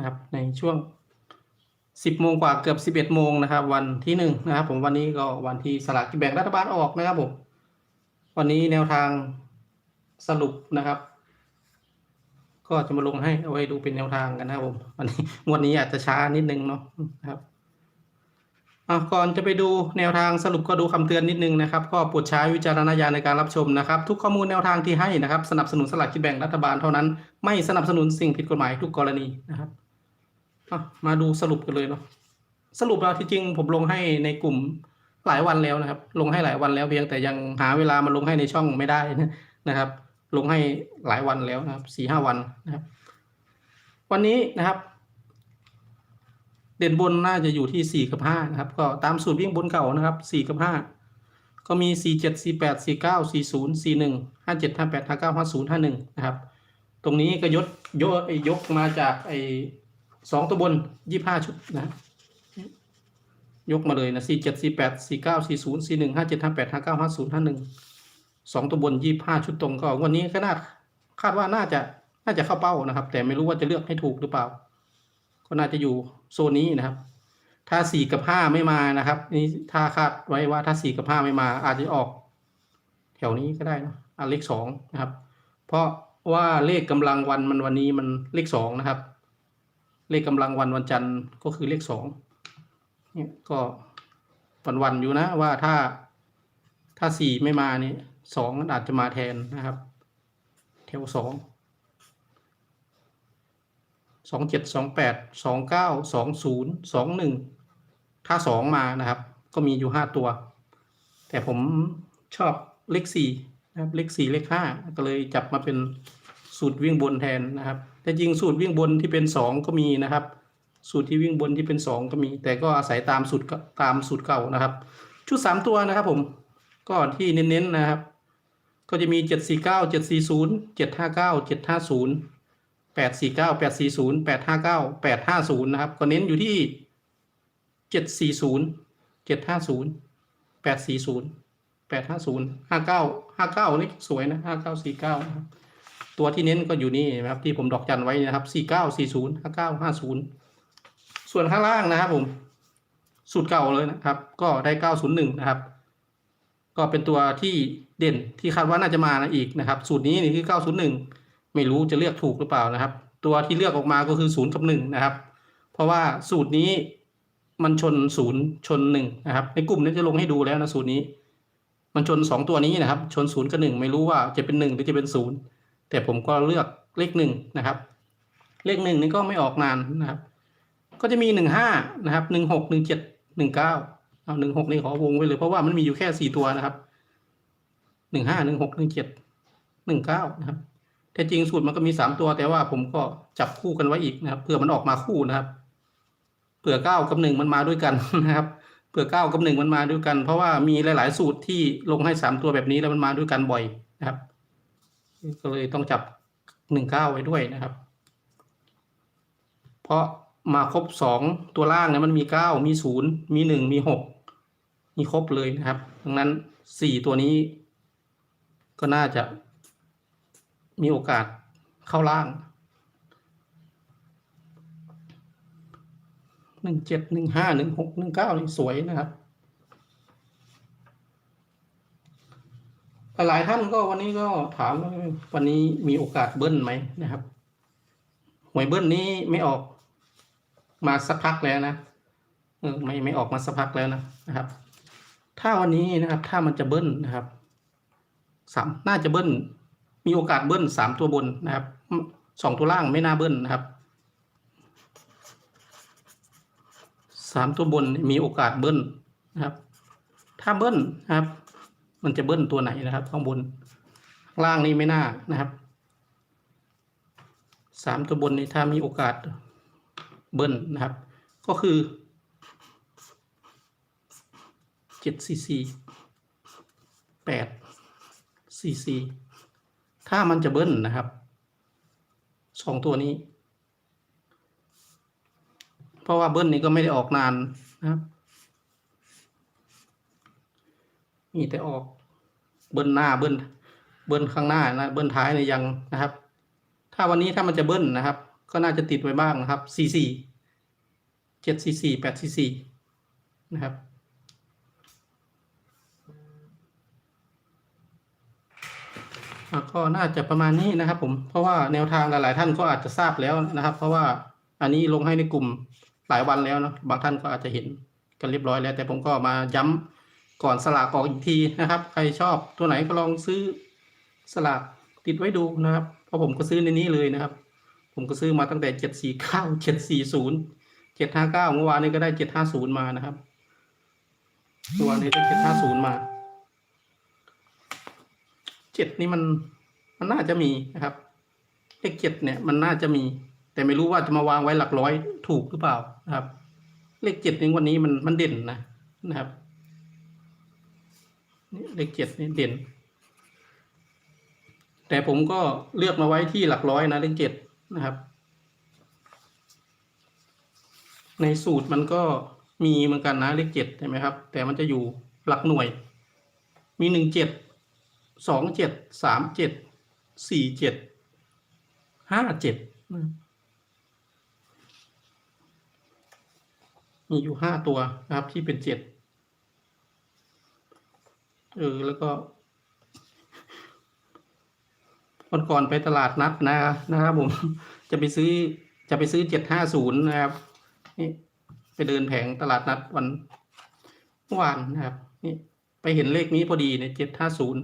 นะครับ ในช่วงสิบโมงกว่าเกือบสิบเอ็ดโมงนะครับ วันที่หนึ่งนะครับ ผมวันนี้ก็วันที่สลากกินแบ่งรัฐบาลออกนะครับผมวันนี้แนวทางสรุปนะครับ ก็จะมาลงให้เอาไว้ดูเป็นแนวทางกันนะครับผมวันนี้งวดนี้อาจจะช้านิดนึงเนาะนะครับอะก่อนจะไปดูแนวทางสรุปก็ดูคำเตือนนิดนึงนะครับ ก็โปรดใช้วิจารณญาณในการรับชมนะครับ ทุกข้อมูลแนวทางที่ให้นะครับ สนับสนุนสลากกินแบ่งรัฐบาลเท่านั้น ไม่สนับสนุนสิ่งผิดกฎหมายทุกกรณีนะครับ อะมาดูสรุปกันเลยเนาะสรุปแล้วที่จริงผมลงให้ในกลุ่มหลายวันแล้วนะครับ ลงให้หลายวันแล้วเพียงแต่ยังหาเวลามาลงให้ในช่องไม่ได้นะครับ ลงให้หลายวันแล้วนะครับสี่ห้าวันนะครับ วันนี้นะครับ เด่นบนน่าจะอยู่ที่สี่กับห้านะครับ ก็ตามสูตรวิ่งบนเก่านะครับสี่กับห้าก็มีสี่เจ็ดสี่แปดสี่เก้าสี่ศูนย์สี่หนึ่งห้าเจ็ดห้าแปดห้าเก้าห้าศูนย์ห้าหนึ่งนะครับ ตรงนี้ก็ยกยกยกมาจากไอ สองตัวบนยี่ห้าชุดนะ ยกมาเลยนะสี่เจ็ดสี่แปดสี่เก้าสี่ศูนย์สี่หนึ่งห้าเจ็ดห้าแปดห้าเก้าห้าศูนย์ห้าหนึ่งสองตัวบนยี่ห้าชุดตรงก็วันนี้ก็น่าคาดว่าน่าจะน่าจะเข้าเป้านะครับ แต่ไม่รู้ว่าจะเลือกให้ถูกหรือเปล่า ก็น่าจะอยู่โซนนี้นะครับ ถ้าสี่กับห้าไม่มานะครับ นี่ถ้าคาดไว้ว่าถ้าสี่กับห้าไม่มา อาจจะออก แถวนี้ก็ได้นะอะเลขสองนะครับ เพราะว่าเลขกำลังวันมันวันนี้มันเลขสองนะครับ เลขกำลังวันวันจันทร์ก็คือเลขสองเนี่ยก็วันวันอยู่นะว่าถ้าถ้าสี่ไม่มานี่สองอาจจะมาแทนนะครับ แถวสองสองเจ็ดสองแปดสองเก้าสองศูนย์สองหนึ่งถ้าสองมานะครับ ก็มีอยู่ห้าตัว แต่ผมชอบเลขสี่นะครับเลขสี่เลขห้าก็เลยจับมาเป็นสูตรวิ่งบนแทนนะครับ แต่จริงสูตรวิ่งบนที่เป็นสองก็มีนะครับ สูตรที่วิ่งบนที่เป็นสองก็มี แต่ก็อาศัยตามสูตรตามสูตรเก่านะครับ ชุดสามตัวนะครับผมก็ที่เน้นๆนะครับ ก็จะมีเจ็ดสี่เก้าเจ็ดสี่ศูนย์เจ็ดห้าเก้าเจ็ดห้าศูนย์แปดสี่เก้าแปดสี่ศูนย์แปดห้าเก้าแปดห้าศูนย์นะครับก็เน้นอยู่ที่เจ็ดสี่ศูนย์เจ็ดห้าศูนย์แปดสี่ศูนย์แปดห้าศูนย์ห้าเก้าห้าเก้านี่สวยนะห้าเก้าสี่เก้านะครับ ตัวที่เน้นก็อยู่นี่นะครับที่ผมดอกจันไว้นะครับสี่เก้าสี่ศูนย์ห้าเก้าห้าศูนย์ส่วนข้างล่างนะครับผมสูตรเก่าเลยนะครับ ก็ได้เก้าศูนย์หนึ่งนะครับ ก็เป็นตัวที่เด่นที่คาดว่าน่าจะมานะอีกนะครับ สูตรนี้นี่คือ 901 ไม่รู้จะเลือกถูกหรือเปล่านะครับ ตัวที่เลือกออกมาก็คือ 0 กับ 1 นะครับ เพราะว่าสูตรนี้มันชน 0 ชน 1 นะครับ ในกลุ่มนี้จะลงให้ดูแล้วนะสูตรนี้ มันชน 2 ตัวนี้นะครับ ชน 0 กับ 1 ไม่รู้ว่าจะเป็น 1 หรือจะเป็น 0 แต่ผมก็เลือกเลข1นะครับ เลข1นี่ก็ไม่ออกนานนะครับ ก็จะมี15นะครับ16 17 19เจ็ดหนึ่งเก้าเอา16นี่ขอวงไว้เลยเพราะว่ามันมีอยู่แค่4ตัวนะครับหนึ่งห้าหนึ่งหกหนึ่งเจ็ดหนึ่งเก้านะครับแท้จริงสูตรมันก็มีสามตัว แต่ว่าผมก็จับคู่กันไว้อีกนะครับเผื่อมันออกมาคู่นะครับเผื่อเก้ากับหนึ่งมันมาด้วยกันนะครับเผื่อเก้ากับหนึ่งมันมาด้วยกัน เพราะว่ามีหลาย ๆ สูตรที่ลงให้สามตัวแบบนี้แล้วมันมาด้วยกันบ่อยนะครับ ก็เลยต้องจับหนึ่งเก้าไว้ด้วยนะครับ เพราะมาครบสองตัวล่างเนี่ยมันมีเก้ามีศูนย์มีหนึ่งมีหกมีครบเลยนะครับ ดังนั้นสี่ตัวนี้ ก็น่าจะมีโอกาสเข้าล่างหนึ่งเจ็ดหนึ่งห้าหนึ่งหกหนึ่งเก้านี่สวยนะครับ หลายท่านก็วันนี้ก็ถามว่าวันนี้มีโอกาสเบิ้ลไหมนะครับหวยเบิ้ลนี้ไม่ออกมาสักพักแล้วนะเออไม่ไม่ออกมาสักพักแล้วนะนะครับ ถ้าวันนี้นะครับ ถ้ามันจะเบิ้ลนะครับสามน่าจะเบิ้ลมีโอกาสเบิ้ลสามตัวบนนะครับสองตัวล่างไม่น่าเบิ้ลนะครับสามตัวบนมีโอกาสเบิ้ลนะครับ ถ้าเบิ้ลนะครับ มันจะเบิ้ลตัวไหนนะครับ ข้างบนล่างนี่ไม่น่านะครับสามตัวบนนี่ถ้ามีโอกาสเบิ้ลนะครับ ก็คือเจ็ดซีซีแปดซีซีถ้ามันจะเบิ้ลนะครับสองตัวนี้ เพราะว่าเบิ้ลนี้ก็ไม่ได้ออกนานนะครับ มีแต่ออก เบิ้ลหน้าเบิ้ลเบิ้ลข้างหน้านะเบิ้ลท้ายในยยังนะครับ ถ้าวันนี้ถ้ามันจะเบิ้ลนะครับ ก็น่าจะติดไว้บ้างนะครับสี่สี่เจ็ดสี่สี่แปดสี่สี่นะครับก็น่าจะประมาณนี้นะครับ ผมเพราะว่าแนวทางหลาย ๆ ท่านก็อาจจะทราบแล้วนะครับ เพราะว่าอันนี้ลงให้ในกลุ่มหลายวันแล้วนะบางท่านก็อาจจะเห็นกันเรียบร้อยแล้ว แต่ผมก็มาย้ำ ก่อนสลากออกอีกทีนะครับ ใครชอบตัวไหนก็ลองซื้อสลากติดไว้ดูนะครับ เพราะผมก็ซื้อในนี้เลยนะครับ ผมก็ซื้อมาตั้งแต่เจ็ดสี่เก้าเจ็ดสี่ศูนย์เจ็ดห้าเก้าเมื่อวานนี้ก็ได้เจ็ดห้าศูนย์มานะครับเมื่อวนี้ได้เจ็ดห้าศูนย์มาเจ็ดนี่มันมันน่าจะมีนะครับเลขเจ็ดเนี่ยมันน่าจะมี แต่ไม่รู้ว่าจะมาวางไว้หลักร้อยถูกหรือเปล่านะครับ เลขเจ็ดในวันนี้มันมันเด่นนะนะครับ เลขเจ็ดนี่เด่น แต่ผมก็เลือกมาไว้ที่หลักร้อยนะเลขเจ็ดนะครับ ในสูตรมันก็มีเหมือนกันนะเลขเจ็ดใช่ไหมครับ แต่มันจะอยู่หลักหน่วย มีหนึ่งเจ็ดสองเจ็ดสามเจ็ดสี่เจ็ดห้าเจ็ดมีอยู่ห้าตัวนะครับที่เป็นเจ็ด เออแล้วก็วันก่อนไปตลาดนัดนะนะครับผมจะไปซื้อจะไปซื้อเจ็ดห้าศูนย์นะครับ นี่ไปเดินแผงตลาดนัดวันเมื่อวานนะครับ นี่ไปเห็นเลขนี้พอดีเนี่ยเจ็ดห้าศูนย์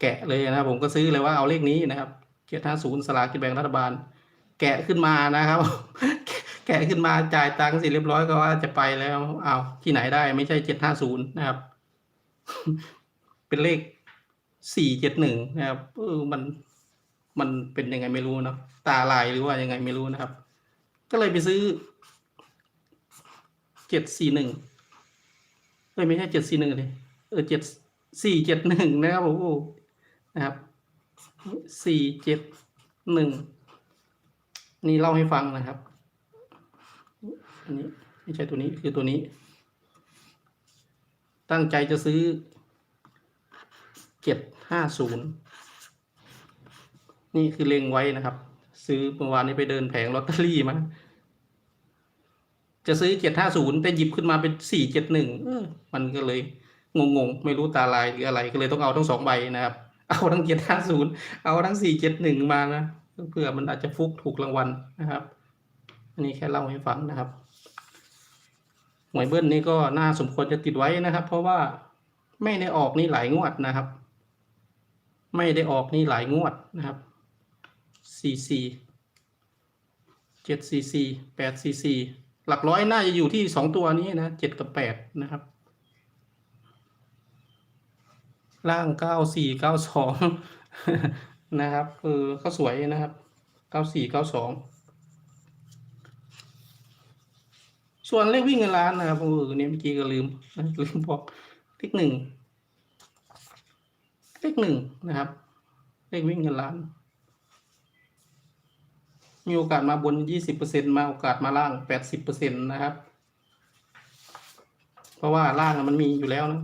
แกะเลยนะผมก็ซื้อเลยว่าเอาเลขนี้นะครับเจ็ดห้าศูนย์สลากกินแบ่งรัฐบาล แกะขึ้นมานะครับ แกะขึ้นมาจ่ายตังค์เสร็จเรียบร้อยก็ว่าจะไปแล้วเอาที่ไหนได้ไม่ใช่เจ็ดห้าศูนย์นะครับ เป็นเลขสี่เจ็ดหนึ่งนะครับเออมันมันเป็นยังไงไม่รู้เนาะตาลายหรือว่ายังไงไม่รู้นะครับ ก็เลยไปซื้อเจ็ดสี่หนึ่งเอ้ยไม่ใช่เจ็ดสี่หนึ่งเลยเออเจ็ดสี่เจ็ดหนึ่งนะครับโอ้โหนะครับสี่เจ็ดหนึ่งนี่เล่าให้ฟังนะครับอันนี้ไม่ใช่ตัวนี้คือตัวนี้ ตั้งใจจะซื้อเจ็ดห้าศูนย์นี่คือเล็งไว้นะครับ ซื้อเมื่อวานนี้ไปเดินแผงลอตเตอรี่มาจะซื้อเจ็ดห้าศูนย์แต่หยิบขึ้นมาเป็นสี่เจ็ดหนึ่งมันก็เลยงงๆไม่รู้ตาลายหรืออะไร ก็เลยต้องเอาทั้งสองใบนะครับ เอาทั้งเจ็ดห้าศูนย์เอาทั้งสี่เจ็ดหนึ่งมานะเพื่อมันอาจจะฟุกถูกรางวัลนะครับ อันนี้แค่เล่าให้ฟังนะครับ วยเบิ้ลนี่ก็น่าสมควรจะติดไว้นะครับ เพราะว่าไม่ได้ออกนี่หลายงวดนะครับ ไม่ได้ออกนี่หลายงวดนะครับสี่สี่เจ็ดสี่สี่แปดสี่สี่หลักร้อยน่าจะอยู่ที่สองตัวนี้นะเจ็ดกับแปดนะครับ ล่างเก้าสี่เก้าสองนะครับเออก็สวยนะครับเก้าสี่เก้าสอง ส่วนเลขวิ่งเงินล้านนะครับเออเนี่ยเมื่อกี้ก็ลืมลืมบอกเลขหนึ่งเลขหนึ่งนะครับ เลขวิ่งเงินล้าน มีโอกาสมาบนยี่สิบเปอร์เซ็นมาโอกาสมาล่างแปดสิบเปอร์เซ็นตนะครับ เพราะว่าล่างมันมีอยู่แล้วนะ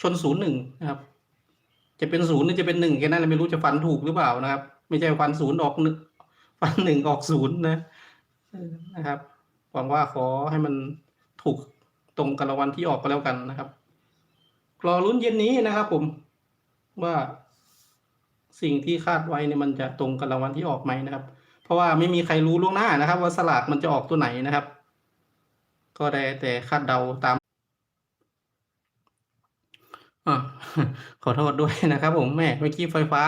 ชนศูนย์หนึ่งนะครับ จะเป็นศูนย์หรือจะเป็นหนึ่งแค่นั้นเราไม่รู้จะฟันถูกหรือเปล่านะครับ ไม่ใช่ฟันศูนย์ออกหนึ่งฟันหนึ่งออกศูนย์นะนะครับ วังว่าขอให้มันถูกตรงกับรางวัลที่ออกก็แล้วกันนะครับรอลุ้นเย็นนี้นะครับ ผมว่าสิ่งที่คาดไว้เนี่ยมันจะตรงกับรางวัลที่ออกไหมนะครับ เพราะว่าไม่มีใครรู้ล่วงหน้านะครับ ว่าสลากมันจะออกตัวไหนนะครับ ก็ได้แต่คาดเดาตามอขอโทษด้วยนะครับ ผมแม่เมื่อกี้ไฟฟ้า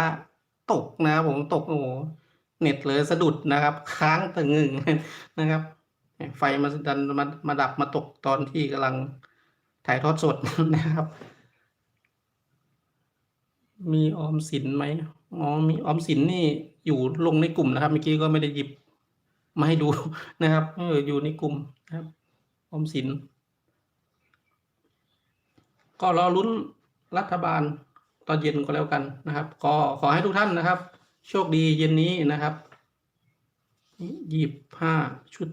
ตกนะครับผมตกโอ้โหเน็ตเลยสะดุดนะครับ ค้างตึงหนึ่งนะครับ ไฟมาดันมามาดับมาตกตอนที่กำลังถ่ายทอดสดนะครับ มีออมสินไหมอ๋อมีออมสินนี่อยู่ลงในกลุ่มนะครับเมื่อกี้ก็ไม่ได้หยิบมาให้ดูนะครับเอออยู่ในกลุ่มนะครับ ออมสิน ก็รอลุ้นรัฐบาลตอนเย็นก็แล้วกันนะครับ ก็ขอให้ทุกท่านนะครับ โชคดีเย็นนี้นะครับยี่ห้าชุด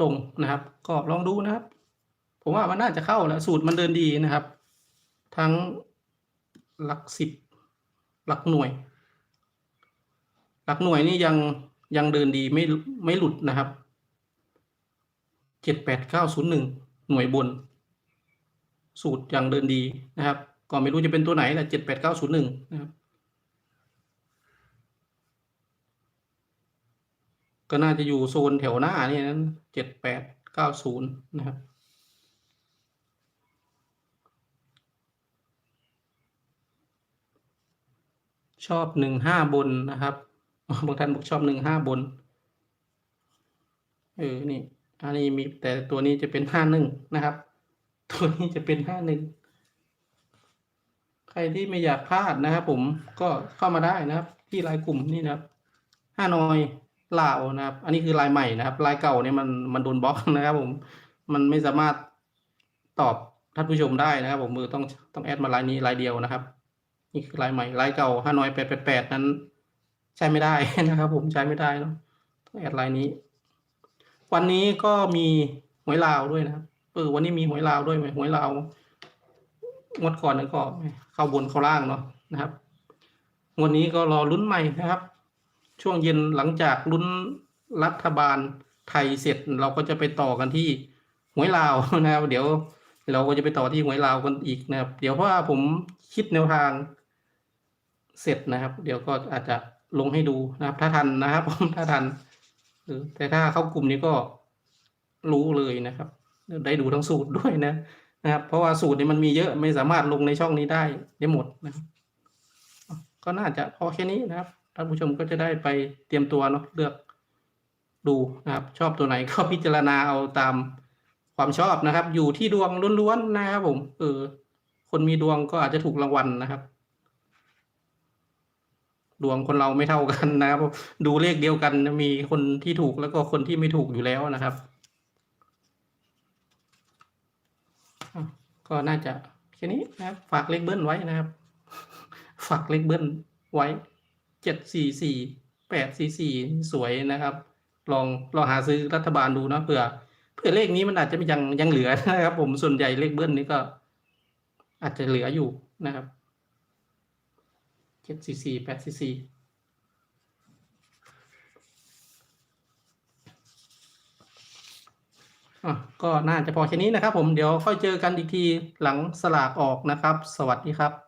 ตรงนะครับ ก็ลองดูนะครับ ผมว่ามันน่าจะเข้าแล้ว สูตรมันเดินดีนะครับ ทั้งหลักสิบหลักหน่วย หลักหน่วยนี่ยังยังเดินดีไม่ไม่หลุดนะครับเจ็ดแปดเก้าศูนย์หนึ่งหน่วยบน สูตรยังเดินดีนะครับ ก็ไม่รู้จะเป็นตัวไหนนะเจ็ดแปดเก้าศูนย์หนึ่งนะครับ ก็น่าจะอยู่โซนแถวหน้านี่นั้นเจ็ดแปดเก้าศูนย์นะครับชอบหนึ่งห้าบนนะครับบางท่านบอกชอบหนึ่งห้าบน เออ นี่ อันนี้มีแต่ตัวนี้จะเป็นห้าหนึ่งนะครับ ตัวนี้จะเป็นห้าหนึ่ง ใครที่ไม่อยากพลาดนะครับผมก็เข้ามาได้นะครับ ที่ไลน์กลุ่มนี่นะครับห้านอย ลาวนะครับ อันนี้คือลายใหม่นะครับ ลายเก่าเนี่ยมันมันโดนบล็อกนะครับผมมันไม่สามารถตอบท่านผู้ชมได้นะครับ ผมมือต้องต้องแอดมาลายนี้ลายเดียวนะครับ นี่คือลายใหม่ลายเก่าห้านอยแปดแปดแปดนั้น ใช้ไม่ได้นะครับ ผมใช้ไม่ได้เนอะต้องแอดลายนี้ วันนี้ก็มีหวยลาวด้วยนะครับเออวันนี้มีหวยลาวด้วยไหมหวยลาวงดก่อนนั้นก็เข้าบนเข้าล่างเนาะนะครับ วันนี้ก็รอลุ้นใหม่นะครับ ช่วงเย็นหลังจากลุ้นรัฐบาลไทยเสร็จเราก็จะไปต่อกันที่หวยลาวนะครับ เดี๋ยวเราก็จะไปต่อที่หวยลาวกันอีกนะครับ เดี๋ยวเพราะว่าผมคิดแนวทางเสร็จนะครับ เดี๋ยวก็อาจจะลงให้ดูนะครับ ถ้าทันนะครับผมถ้าทันเออแต่ถ้าเข้ากลุ่มนี้ก็รู้เลยนะครับ ได้ดูทั้งสูตรด้วยนะนะครับ เพราะว่าสูตรนี้มันมีเยอะไม่สามารถลงในช่องนี้ได้ได้หมดนะครับก็น่าจะพอแค่นี้นะครับ ท่านผู้ชมก็จะได้ไปเตรียมตัวเนาะเลือกดูนะครับ ชอบตัวไหนก็พิจารณาเอาตามความชอบนะครับ อยู่ที่ดวงล้วนๆนะครับผมเออคนมีดวงก็อาจจะถูกรางวัลนะครับ ดวงคนเราไม่เท่ากันนะครับ ดูเลขเดียวกันมีคนที่ถูกแล้วก็คนที่ไม่ถูกอยู่แล้วนะครับก็น่าจะแค่นี้นะครับ ฝากเลขเบิ้ลไว้นะครับ ฝากเลขเบิ้ลไว้ เจ็ดสี่สี่แปดสี่สี่สวยนะครับ ลองลองหาซื้อรัฐบาลดูนะเผื่อเผื่อเลขนี้มันอาจจะยังยังเหลือนะครับ ผมส่วนใหญ่เลขเบิ้ลนี้ก็ อาจจะเหลืออยู่นะครับเจ็ดสี่สี่แปดสี่สี่อะก็น่าจะพอแค่นี้นะครับผมเดี๋ยวค่อยเจอกันอีกทีหลังสลากออกนะครับ สวัสดีครับ